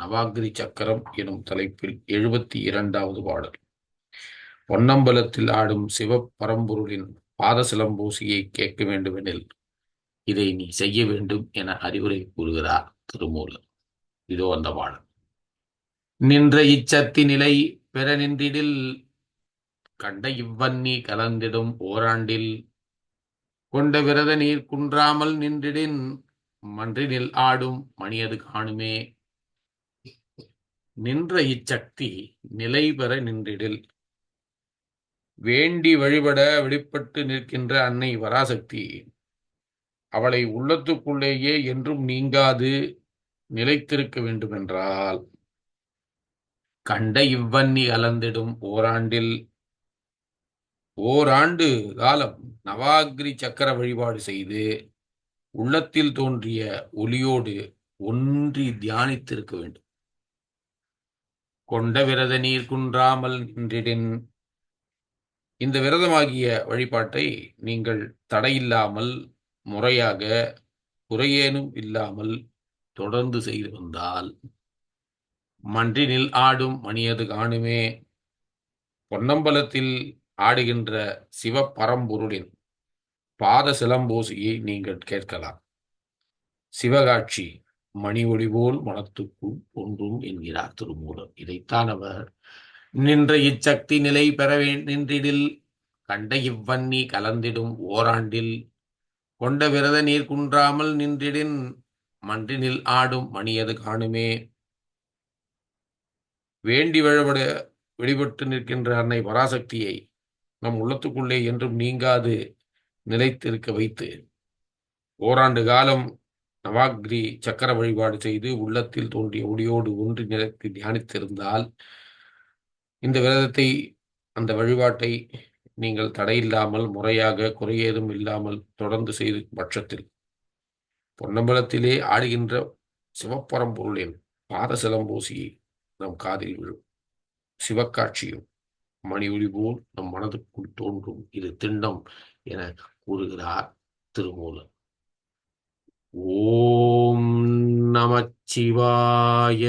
நவாகிரி சக்கரம் எனும் தலைப்பில் எழுபத்தி இரண்டாவது பாடல். பொன்னம்பலத்தில் ஆடும் சிவப்பரம்பொருளின் பாத சிலம்பூசியை கேட்க வேண்டுமெனில் இதை நீ செய்ய வேண்டும் என அறிவுரை கூறுகிறார் திருமூலர். இதோ அந்த பாடல். நின்ற இச்சத்தி நிலை பெற நின்றிடில் கண்ட இவ்வன்னி கலந்திடும் ஓராண்டில் கொண்ட விரத நீர் குன்றாமல் நின்றிடின் மன்றினில் ஆடும் மணியது காணுமே நின்ற இச்சக்தி நிலை பெற நின்றிடில். வேண்டி வழிபட வெளிப்பட்டு நிற்கின்ற அன்னை வராசக்தி அவளை உள்ளத்துக்குள்ளேயே என்றும் நீங்காது நிலைத்திருக்க வேண்டுமென்றால். கண்ட இவ்வன்னி அலந்திடும் ஓராண்டில். ஓராண்டு காலம் நவாகிரி சக்கர வழிபாடு செய்து உள்ளத்தில் தோன்றிய ஒலியோடு ஒன்றி தியானித்திருக்க வேண்டும். கொண்ட விரத நீர் குன்றாமல் நின்றிடின். இந்த விரதமாகிய வழிபாட்டை நீங்கள் தடையில்லாமல் முறையாக குறையேனும் இல்லாமல் தொடர்ந்து செய்து வந்தால் மன்றினில் ஆடும் மணியது காணுமே. பொன்னம்பலத்தில் ஆடுகின்ற சிவபரம்பொருளின் பாத சிலம்போசியை நீங்கள் கேட்கலாம். சிவகாட்சி. மணி ஒளிபோல் மனத்துக்குள் ஒன்றும் என்கிறார் திருமூலர். இதைத்தான் அவர் நின்ற இச்சக்தி நிலை பெற நின்றிடில் கண்ட இவ்வன்னி கலந்திடும் ஓராண்டில் கொண்ட விரத நீர் குன்றாமல் நின்றிடின் மன்றினில் ஆடும் மணியது காணுமே. வேண்டி வழிபட வெளிப்பட்டு நிற்கின்ற அன்னை பராசக்தியை நம் உள்ளத்துக்குள்ளே என்றும் நீங்காது நிலைத்திருக்க வைத்து ஓராண்டு காலம் நவாக்ரி சக்கர வழிபாடு செய்து உள்ளத்தில் தோன்றிய ஒளியோடு ஒன்று நிலைத்து தியானித்திருந்தால் இந்த விரதத்தை அந்த வழிபாட்டை நீங்கள் தடையில்லாமல் முறையாக குறையேதும் இல்லாமல் தொடர்ந்து செய்து பட்சத்தில். பொன்னம்பலத்திலே ஆடுகின்ற சிவப்பரம்பொருளின் பாத சிலம்பூசியை நம் காதில் விழும். சிவக்காட்சியும் மணி ஒளி போல் நம் மனதுக்குள் தோன்றும். இது திண்டம் என கூறுகிறார் திருமூலர். ஓம் நமச்சிவாய.